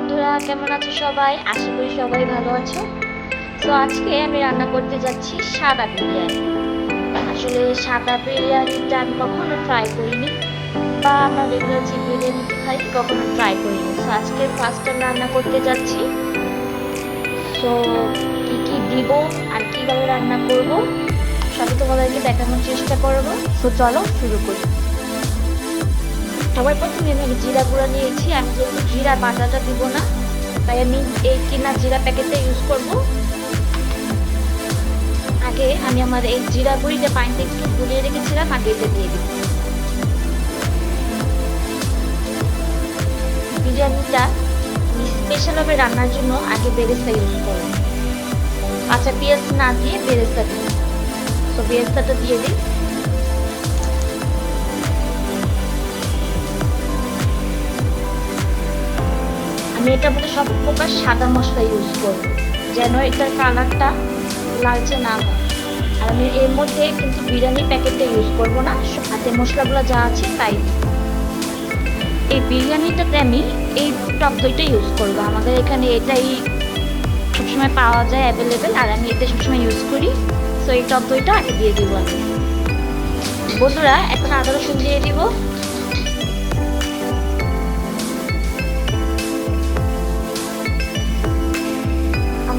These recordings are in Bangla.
বন্ধুরা, কেমন আছো সবাই? আশা করি সবাই ভালো আছো। তো আজকে আমি রান্না করতে যাচ্ছি সাদা বিরিয়ানি। আসলে সাদা বিরিয়ানিটা আমি কখনো ট্রাই করিনি, বা আমার রেগুলার যে বিরিয়ানিটা খাই, কখনো ট্রাই করিনি। তো আজকে ফার্স্ট টাইম রান্না করতে যাচ্ছি। তো কী কী দিব আর কীভাবে রান্না করব, সবই তোমাদেরকে দেখানোর চেষ্টা করব। তো চলো শুরু করি। সবার প্রথমে আমি জিরা গুঁড়া নিয়েছি। আমি যেহেতু জিরা বাটাটা দিব না, তাই আমি এই কিনা জিরা প্যাকেটটা ইউজ করব। আগে আমি আমার এই জিরা গুঁড়িটা পানিতে একটু গুলিয়ে রেখেছিলাম, আগে এটা দিয়ে দিব বিরিয়ানিটা স্পেশালভাবে রান্নার জন্য আগে বেরেস্তা ইউজ করব। কাঁচা পেঁয়াজ না দিয়ে বেরেস্তা দিই তো বেরেস্তাটা দিয়ে দিই। আমি এটার মধ্যে সব প্রকার সাদা মশলা ইউজ করব। যেন এটার কালারটা লালচে না হয়। আর আমি এর মধ্যে কিন্তু বিরিয়ানি প্যাকেটটা ইউজ করব না। হাতে মশলাগুলো যা আছে তাই। এই বিরিয়ানিটাতে আমি এই টক দইটা ইউজ করব। আমাদের এখানে এটাই সবসময় পাওয়া যায় অ্যাভেলেবেল আর আমি এটা সবসময় ইউজ করি। সো এই টক দইটা আগে দিয়ে দিব আমি। বন্ধুরা, এখন আদা রসুন দিয়ে দিব।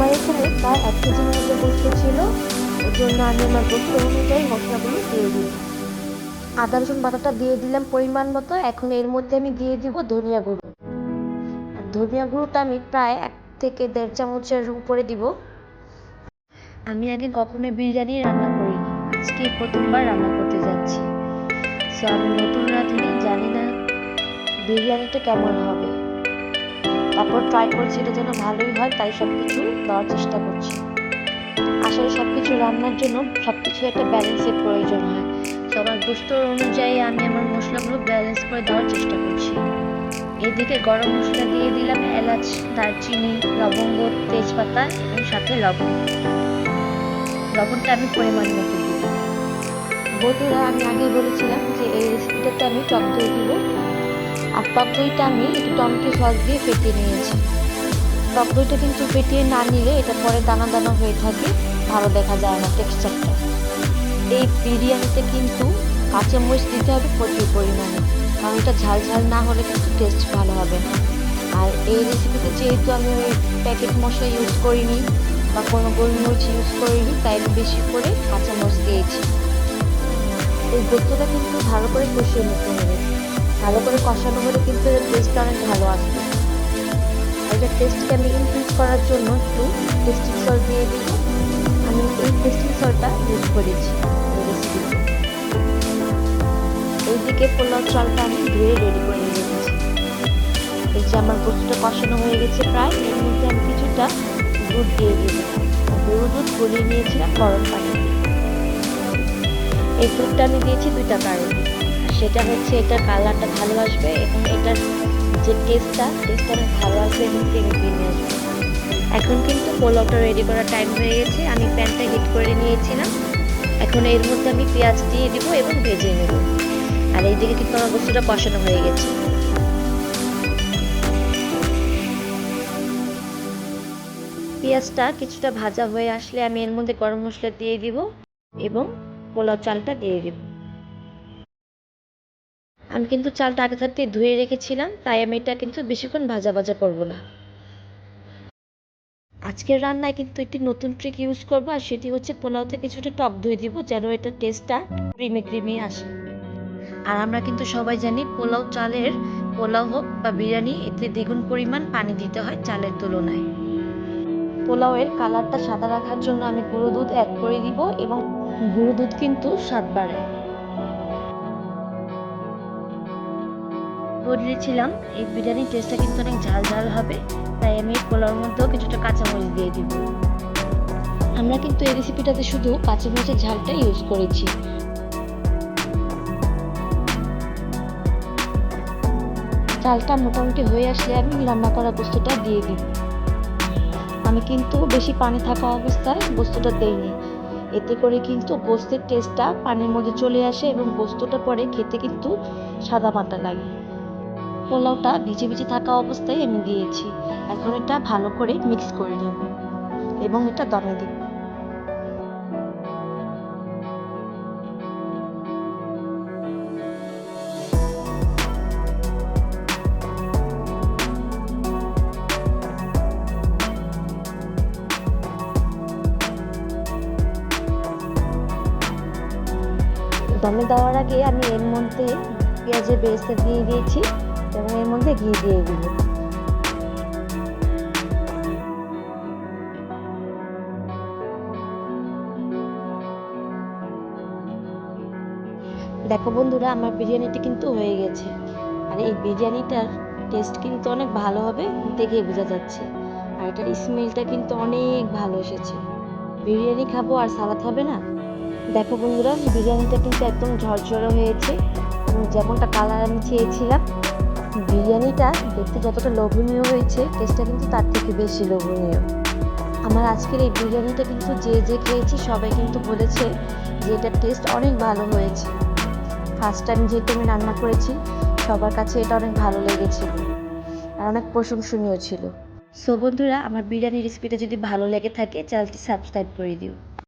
আমার এখানে প্রায় এক কেজির মতো গোস্ত ছিল। ওর জন্য আমি আমার গোস্ত অনুযায়ী মশলাগুলো দিয়ে দিই। আদা, রসুন, বাটাটা দিয়ে দিলাম পরিমাণ মতো। এখন এর মধ্যে আমি দিয়ে দিব ধনিয়া গুঁড়ো। ধনিয়া গুঁড়োটা আমি প্রায় এক থেকে দেড় চামচের উপরে দিব। আমি আগে কখনো বিরিয়ানি রান্না করিনি। আজকে প্রথমবার রান্না করতে যাচ্ছি। সো আমি নতুন রাঁধুনি, জানি না বিরিয়ানিটা কেমন হবে। তারপর ট্রাই করছি এটা যেন ভালোই হয়, তাই সব কিছু দেওয়ার চেষ্টা করছি। আসলে সব কিছু রান্নার জন্য সব কিছু একটা ব্যালেন্সের প্রয়োজন হয়। সবার গোস্ত অনুযায়ী আমি আমার মশলাগুলো ব্যালেন্স করে দেওয়ার চেষ্টা করছি। এদিকে গরম মশলা দিয়ে দিলাম এলাচ, দারচিনি, লবঙ্গ, তেজপাতা, এবং সাথে লবণ। লবণটা আমি পরিমাণ মতো দিব বন্ধুরা, আমি আগে বলেছিলাম যে এই রেসিপিটাতে আমি টক দই দিব। আর টক দইটা আমি একটু টমেটো সস দিয়ে ফেটিয়ে নিয়েছি। টক দইটা কিন্তু ফেটিয়ে না নিলে এটা পরে দানা দানা হয়ে থাকে, ভালো দেখা যায় না টেক্সচারটা। এই বিরিয়ানিতে কিন্তু কাঁচামরিচ দিতে হবে প্রচুর পরিমাণে, কারণ এটা ঝাল ঝাল না হলে কিন্তু টেস্ট ভালো হবে না। আর এই রেসিপিতে যেহেতু আমি ওই প্যাকেট মশলা ইউজ করিনি বা কোনো গোলমরিচ ইউজ করিনি, তাই বেশি করে কাঁচামরিচ দিয়েছি। এই গোস্তটা কিন্তু ভালো করে কষিয়ে নিতে হবে। ভালো করে কষানো হলে কিন্তু এর টেস্ট অনেক ভালো আসবে। এটার টেস্টকে আমি ইনক্রিজ করার জন্য একটু টেস্টিং সল্ট দিয়ে দিব। আমি এই টেস্টিং সল্টটা ইউজ করেছি এইদিকে পোলাও চালটা আমি ধুয়ে রেডি করে রেখেছি। এই যে আমার গোস্তটা কষানো হয়ে গেছে প্রায়, এর মধ্যে আমি কিছুটা দুধ দিয়ে দিব। গরু দুধ গলিয়ে নিয়েছিলাম গরম পানি এই দুধটা আমি দিয়েছি দুইটা কারণে। সেটা হচ্ছে এটার কালারটা ভালো আসবে এবং এটার যে টেস্টটা টেস্টটা ভালো আসবে এবং ক্রিমি ক্রিমি আসবে। এখন কিন্তু পোলাওটা রেডি করার টাইম হয়ে গেছে। আমি প্যানটা হিট করে নিয়েছিলাম। এখন এর মধ্যে আমি পেঁয়াজ দিয়ে দিব এবং ভেজে নেব। আর এইদিকে কিন্তু আমার বস্তুটা কষানো হয়ে গেছে। পেঁয়াজটা কিছুটা ভাজা হয়ে আসলে আমি এর মধ্যে গরম মশলা দিয়ে দিব এবং পোলাও চালটা দিয়ে দিব। আমি কিন্তু চালটা আগে থাকতে ধুয়ে রেখেছিলাম, তাই আমি এটা কিন্তু বেশিক্ষণ ভাজা ভাজা করব না। আজকের রান্নায় কিন্তু একটি নতুন ট্রিক ইউজ করব, আর সেটি হচ্ছে পোলাওতে কিছুটা টক দই দিব, যেন এটা টেস্টটা ক্রিমি ক্রিমি আসে। আর আমরা কিন্তু সবাই জানি, পোলাও চালের, পোলাও হোক বা বিরিয়ানি, এতে দ্বিগুণ পরিমাণ পানি দিতে হয় চালের তুলনায়। পোলাওয়ের কালারটা সাদা রাখার জন্য আমি গুঁড়ো দুধ অ্যাড করে দিব এবং গুঁড়ো দুধ কিন্তু স্বাদ বাড়ায়। বলেছিলাম এই বিরিয়ানির টেস্টটা কিন্তু অনেক ঝাল ঝাল হবে, তাই আমি পোলাওর মধ্যেও কিছুটা কাঁচামরিচ দিয়ে দিব। আমরা কিন্তু এই রেসিপিটাতে শুধু কাঁচামরিচের ঝালটা ইউজ করেছি। চালটা মোটামুটি হয়ে আসলে আমি রান্না করা বস্তুটা দিয়ে দিব। আমি কিন্তু বেশি পানি থাকা অবস্থায় বস্তুটা দেইনি। এতে করে কিন্তু গোস্তের টেস্টটা পানির মধ্যে চলে আসে এবং গোস্তটা পরে খেতে কিন্তু সাদা মাটা লাগে। পোলাওটা ভিজে ভিজে থাকা অবস্থায় আমি দিয়েছি। এখন এটা ভালো করে মিক্স করে নেব এবং এটা দমে দিব। দমে দেওয়ার আগে আমি এর মধ্যে পেঁয়াজের বেরেস্তা দিয়ে দিয়েছি। এবং এর মধ্যে ঘি দিয়ে দিব। দেখো বন্ধুরা, আমার বিরিয়ানিটা কিন্তু হয়ে গেছে। আর এই বিরিয়ানিটার টেস্ট কিন্তু অনেক ভালো হবে দেখেই বোঝা যাচ্ছে। আর এটার স্মেলটা কিন্তু অনেক ভালো এসেছে। বিরিয়ানি খাব আর সালাদ হবে না? দেখো বন্ধুরা, বিরিয়ানিটা কিন্তু একদম ঝরঝরে হয়েছে। যেমনটা কালার আমি চেয়েছিলাম। বিরিয়ানিটা দেখতে যতটা লোভনীয় হয়েছে টেস্টটা কিন্তু তার থেকে বেশি লোভনীয়। আমার আজকের এই বিরিয়ানিটা কিন্তু যে যে খেয়েছি, সবাই কিন্তু বলেছে যে এটার টেস্ট অনেক ভালো হয়েছে। ফার্স্ট টাইম যেহেতু আমি রান্না করেছি, সবার কাছে এটা অনেক ভালো লেগেছিল আর অনেক প্রশংসনীয় ছিল। সো বন্ধুরা, আমার বিরিয়ানি রেসিপিটা যদি ভালো লেগে থাকে চ্যানেলটি সাবস্ক্রাইব করে দিও।